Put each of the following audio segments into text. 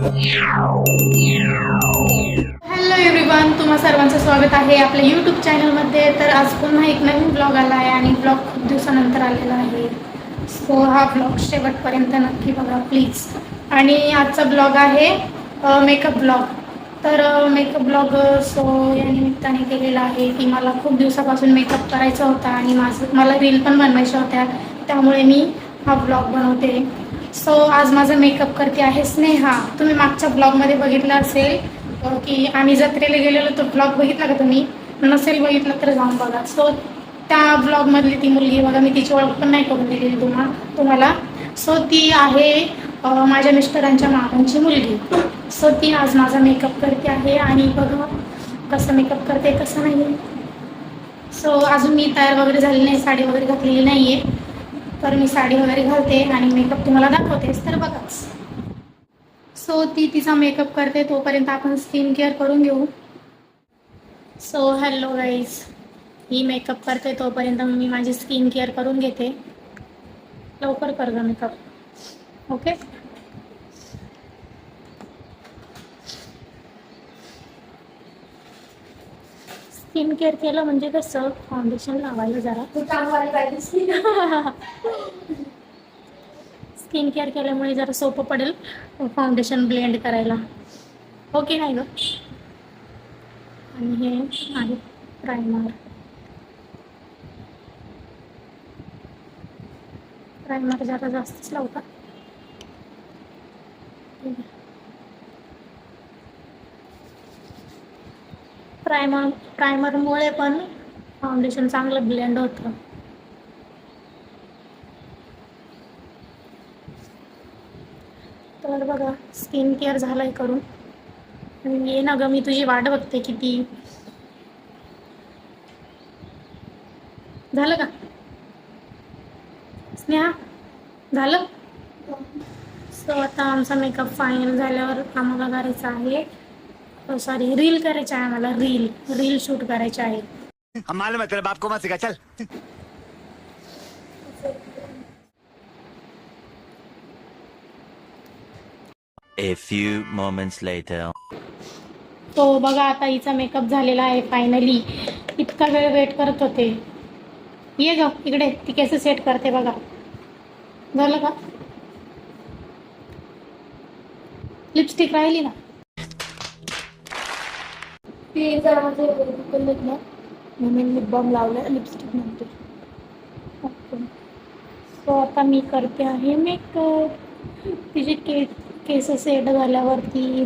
Hello everyone तुम्हा सर्वांचं स्वागत आहे आपल्या यूट्यूब चॅनलमध्ये तर आज पुन्हा एक नवीन ब्लॉग आला आहे आणि ब्लॉग खूप दिवसानंतर आलेला आहे. सो हा ब्लॉग शेवटपर्यंत नक्की बघा प्लीज आणि आजचा ब्लॉग आहे मेकअप ब्लॉग तर मेकअप ब्लॉग सो या निमित्ताने केलेला आहे की मला खूप दिवसापासून मेकअप करायचा होता आणि माझं मला रील पण बनवायच्या होत्या. त्यामुळे मी हा ब्लॉग बनवते. सो आज माझा मेकअप करते आहे स्नेहा. तुम्ही मागच्या ब्लॉगमध्ये बघितलं असेल की आम्ही जत्रेला गेलेलो तो ब्लॉग बघितला का तुम्ही? नसेल बघितलं तर जाऊन बघा. सो त्या ब्लॉगमधली ती मुलगी बघा मी तिची ओळख पण नाही करून दिलेली तुम्हा तुम्हाला. सो ती आहे माझ्या मिस्टरांच्या मामांची मुलगी. सो ती आज माझा मेकअप करते आहे आणि बघा कसं मेकअप करते कसं नाही. सो अजून मी तयार वगैरे झाली नाही साडी वगैरे घातलेली नाही आहे तर मी साडी वगैरे घालते आणि मेकअप तुम्हाला दाखवतेच तर बघाच. सो ती तिचा मेकअप करते तोपर्यंत आपण स्किन केअर करून घेऊ. सो हॅलो गाईज ही मेकअप करते तोपर्यंत मी माझी स्किन केअर करून घेते. लवकर कर ग मेकअप ओके स्किन केअर केलं म्हणजे कसं? फाउंडेशन लावायला जरा. स्किन केअर केल्यामुळे जरा सोपं पडेल फाउंडेशन ब्लेंड करायला. ओके नाही ग? आणि हे आहे प्रायमर प्रायमर जरा जास्तच लावता प्रायमर प्रायमरमुळे पण फाउंडेशन चांगलं ब्लेंड होतं. तर बघा स्किन केअर झालंय करून. आणि ये ना ग मी तुझी वाट बघते किती. झालं का? स्नेहा झालं? सो आता आमचा मेकअप फायनल झाल्यावर आम्हाला करायचं आहे. सॉरी रील करायचं आहे आम्हाला रील रील शूट करायचे आहे. हम मालूम है तेरे बाप को मत सिखा चल. A few moments later. तो बघा आता हिचा मेकअप झालेला आहे फायनली इतका वेळ वेट करत होते. ये ग इकडे ती केस सेट करते बघा. झालं का? लिपस्टिक राहिली ना? ते जरा माझे दुकानात ना म्हणून लिप बाम लावलं लिपस्टिक नंतर. ओके. सो आता मी करते आहे मेकअप तिचे के केस सेट झाल्यावरती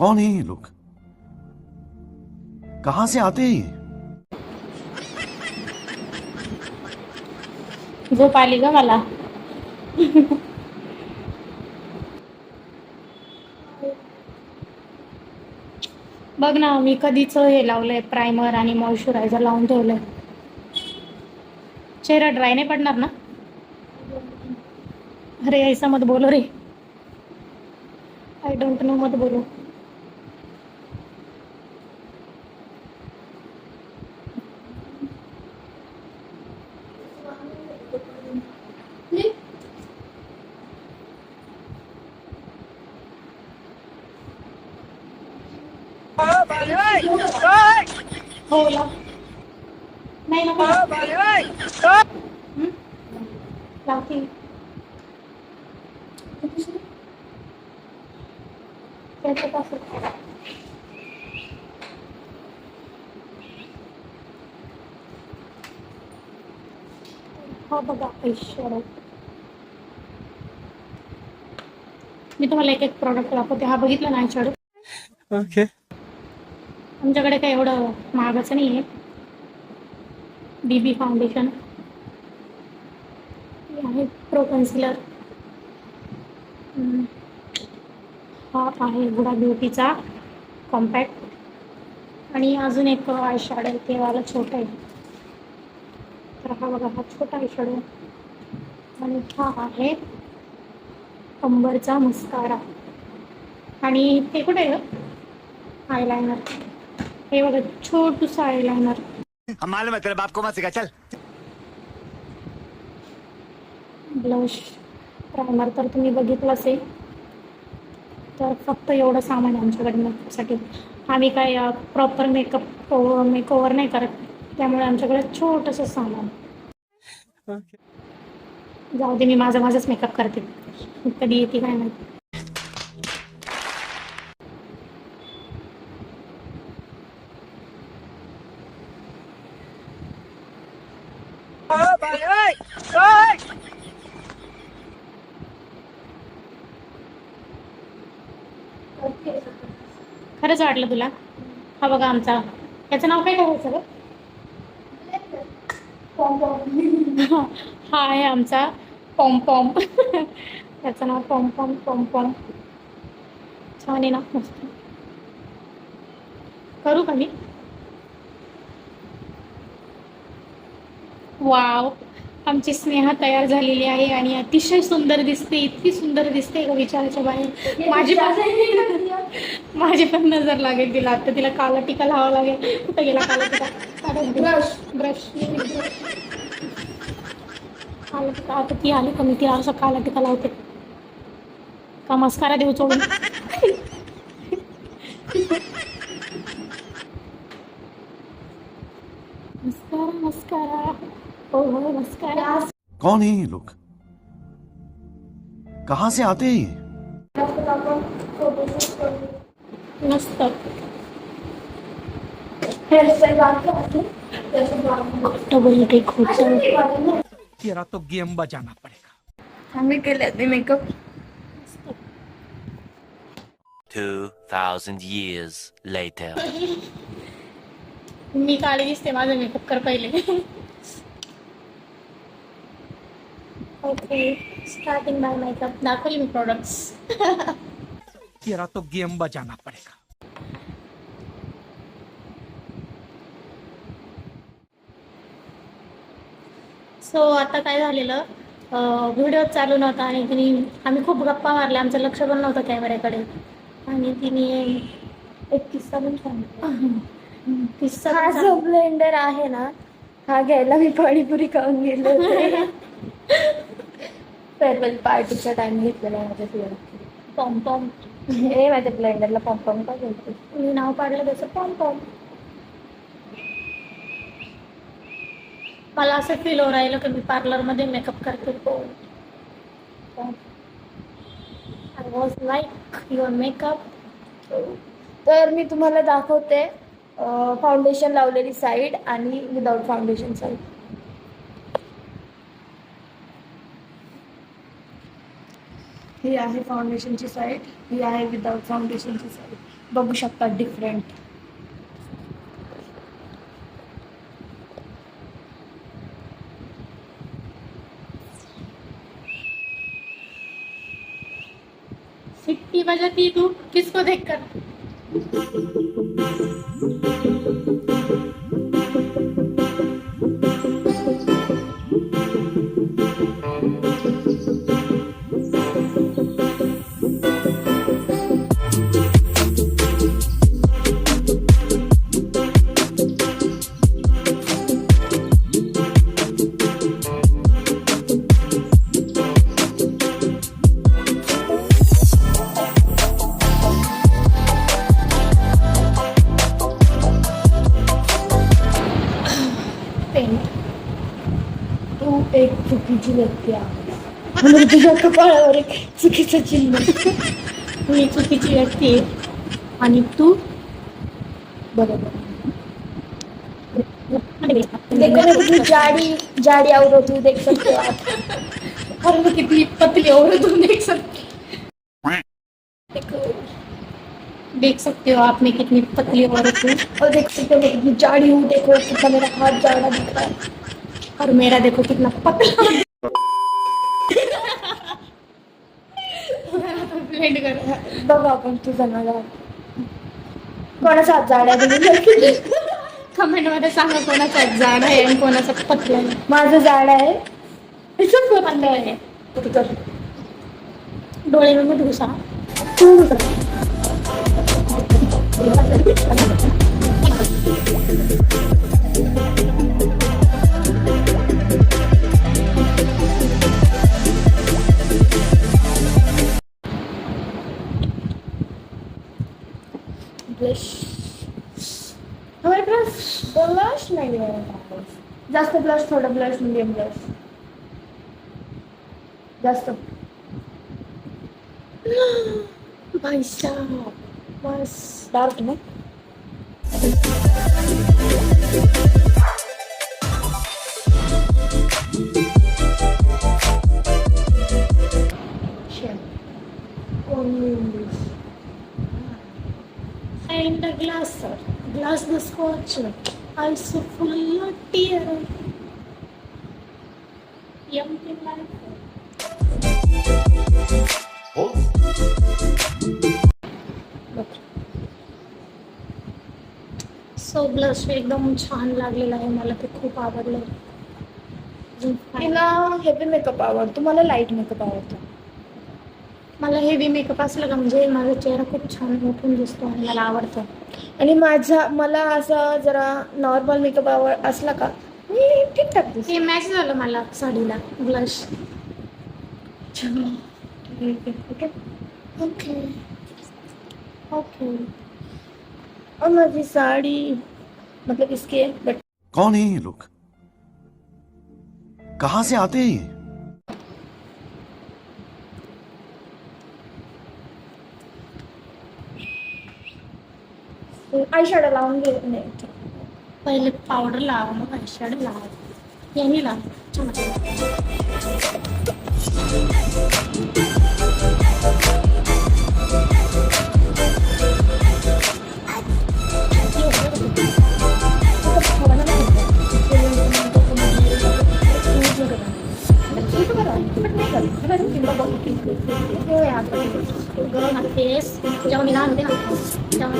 कौन है ये लोग? कहां से आते हैं ये? झोप आली का मला बघ ना मी कधीच हे लावलंय प्रायमर आणि मॉइश्चरायझर लावून ठेवलंय. चेहरा ड्राय नाही पडणार ना? अरे ऐसा मत बोलो रे. आय डोंट नो मत बोलो. हो लाव. नाही नको हं? हा बघा ऐश्वर मी तुम्हाला एक एक प्रॉडक्ट दाखवते. हा बघितला ना ऐश्वर ओके. आमच्याकडे काही एवढं महागाचं नाही आहे बी बी फाउंडेशन आहे प्रो कन्सिलर हा आहे गुडा ब्युटीचा. कॉम्पॅक्ट आणि अजून एक आय शॅडो आहे ते वाला छोटा आहे. तर हा बघा हा छोटा आय शॅडो आणि हा आहे अंबरचा मस्कारा आणि ते कुठे आहे? आयलायनर हे बघा छोटूसा आयलायनर हम मालूम है तेरे बाप को मत सिखा चल। ब्लश प्रायमर तर तुम्ही बघितलं असेल. तर फक्त एवढं सामान आहे आमच्याकडे मेकअपसाठी आम्ही काय प्रॉपर मेकअप मेकओव्हर नाही करत. त्यामुळे आमच्याकडे छोटंसं सामान. जाऊ दे मी माझा माझाच मेकअप करते. कधी येते काय नाही खरंच वाटलं तुला? हा बघा आमचा. याचं नाव काय करायचं गं? हा आहे आमचा. पॉम पॉम. त्याचं नाव पॉम पॉम पॉम पॉम. छान आहे ना मस्त. करू का मी? वाव. आमची स्नेहा तयार झालेली आहे आणि अतिशय सुंदर दिसते इतकी सुंदर दिसते का विचाराच्या बाहेर. माझी पण माझी पण नजर लागेल तिला आता तिला काला टिका लावा लागेल. कुठं गेला काला टिका? ब्रश. ब्रश. काला टिका आता ती आली का मी तिला असं काला टिका लावते. का मस्कारा देऊ सोडून मस्कारा मस्कारा. हो हो कौन है ये लोग? कहाँ से आते हैं ये? तेरा तो गेम बजाना पड़ेगा। हमें केले ते makeup Two thousand years later. मी काळी दिसते माझं मेकअप कर पहिले। ओके स्टार्टिंग बाय मेकअप दाखवली मी प्रोडक्ट्स तेरा तो गेम बजाना पड़ेगा सो आता काय झालेलं? व्हिडिओ चालू नव्हता आणि तिने आम्ही खूप गप्पा मारल्या. आमचं लक्ष पण नव्हतं कॅमेऱ्याकडे आणि तिने एक किस्सा पण सांगितला. किस्सा हा जो ब्लेंडर आहे ना हा घ्यायला मी पाणीपुरी खाऊन गेले फेअरवेल पार्टीचा टाइम घेतलेला माझ्या फिअर पॉम पॉम हे माझ्या ब्लेंडरला पॉम्पॉम का बोलते? मी नाव पाडलं त्याचं पॉम पॉम मला असं फील हो राहिलं की मी पार्लरमध्ये मेकअप करते. I was like your makeup तर मी तुम्हाला दाखवते फाउंडेशन लावलेली साईड आणि विदाऊट फाउंडेशन साईड ही आहे फाउंडेशनची साईड ही आहे विदाऊट फाउंडेशनची साईड बघू शकता डिफरंट सिट्टी बजाती तू किसको देख देखो सकते हो आप कितनी पतली देख सकते हो मैं कितनी पतली औरत हूँ और देख सकते हो कितनी जाड़ी हूँ देखो कितना मेरा हाथ जाड़ा दिख रहा है और मेरा देखो कितना पतला ब्लेंड कर. बघा आपण तुझा नजारा कोणाचा हात जाडा आहे कमेंटमध्ये सांगा कोणाचा जाड आहे आणि कोणाचा पतला आहे. माझं जाड आहे. पतला आहे. तर. डोळ्यामध्ये घुसा ब्लश ब्लश नहीं है जास्त ब्लश थोडं ब्लश मीडियम ब्लश जास्त भाई साहब बस डार्क ना Only English. and a glass the scotch also full of tear empty life so blush एकदम छान लागलेला आहे. मला ते खूप आवडलं? तिला हेवी मेकअप आवडतो मला लाइट मेकअप आवडतो. मला हेवी मेकअप असलं का म्हणजे माझा चेहरा खूप छान उठून दिसतो आणि मला आवडतं. आणि माझा मला असं जरा नॉर्मल मेकअप आवड असला का मी ठीकठाक दिसते. हे मॅच झालं मला साडीला ब्लश ओके ओके ओके और माझी साड़ी मतलब इसके बट कौन है ये लोग? कहाँ से आते हैं ये आई शेडो लावून घे नाही पहिले पावडर लावा मग आयशॅडो लावा यांनी लावा छान वाटतं. गरम आहे फेस जेव्हा मी लहान होते ना तेव्हा मी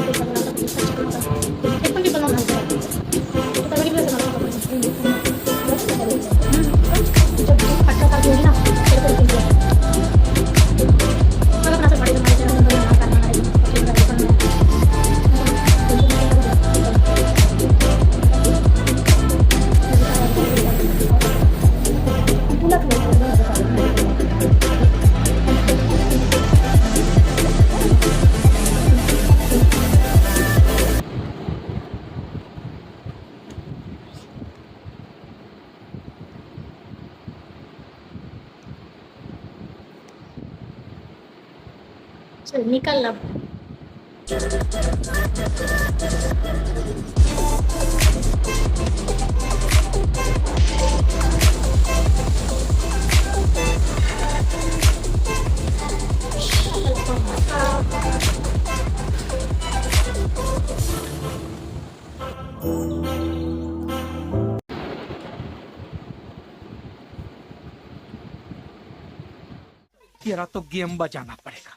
तेरा तो गेम बजाना पड़ेगा।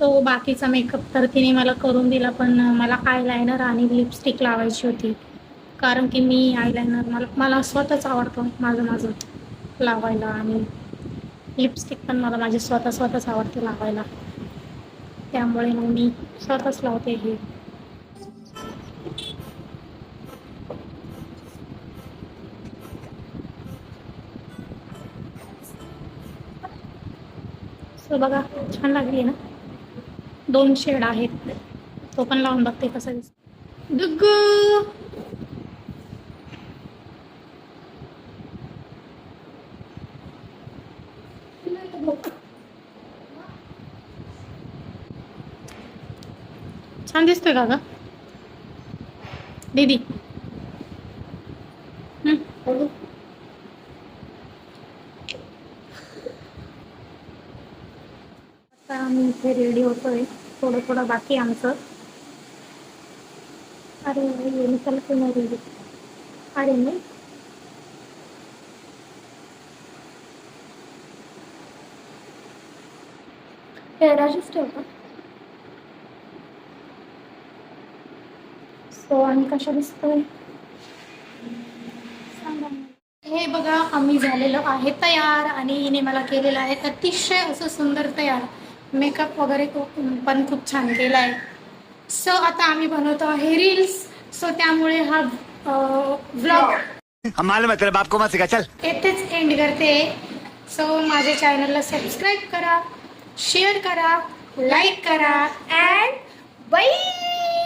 तो बाकीचा मेकअप तर तिने मला करून दिला पण मला आयलायनर आणि लिपस्टिक लावायची होती. कारण की मी आयलायनर मला मला स्वतःच आवडतं माझं माझं लावायला आणि लिपस्टिक पण मला माझे स्वतः स्वतःच आवडते लावायला. त्यामुळे मग मी स्वतःच लावते हे. सो बघा छान लागली ना? दोन शेड आहेत. तो पण लावून बघते कसं दिसत. दुग्गू! छान दिसतोय का ग? दीदी हम्म. आता आम्ही इथे रेडी होतोय थोडं बाकी आमचं. अरे ये निकाल के अरे नाही हेअर ठेव का? सो आणि कशा दिसतोय? हे हे बघा आम्ही झालेलो आहे तयार आणि हिने मला केलेलं आहे अतिशय असं सुंदर तयार. मेकअप वगैरे खूप पण खूप छान केला आहे सो आता आम्ही बनवतो आहे रील्स सो त्यामुळे हा व्लॉग हम मालूम है तेरे बाप को मत सिखा चल. येथेच एंड करते. सो माझ्या चॅनलला सबस्क्राईब करा शेअर करा लाईक करा And bye!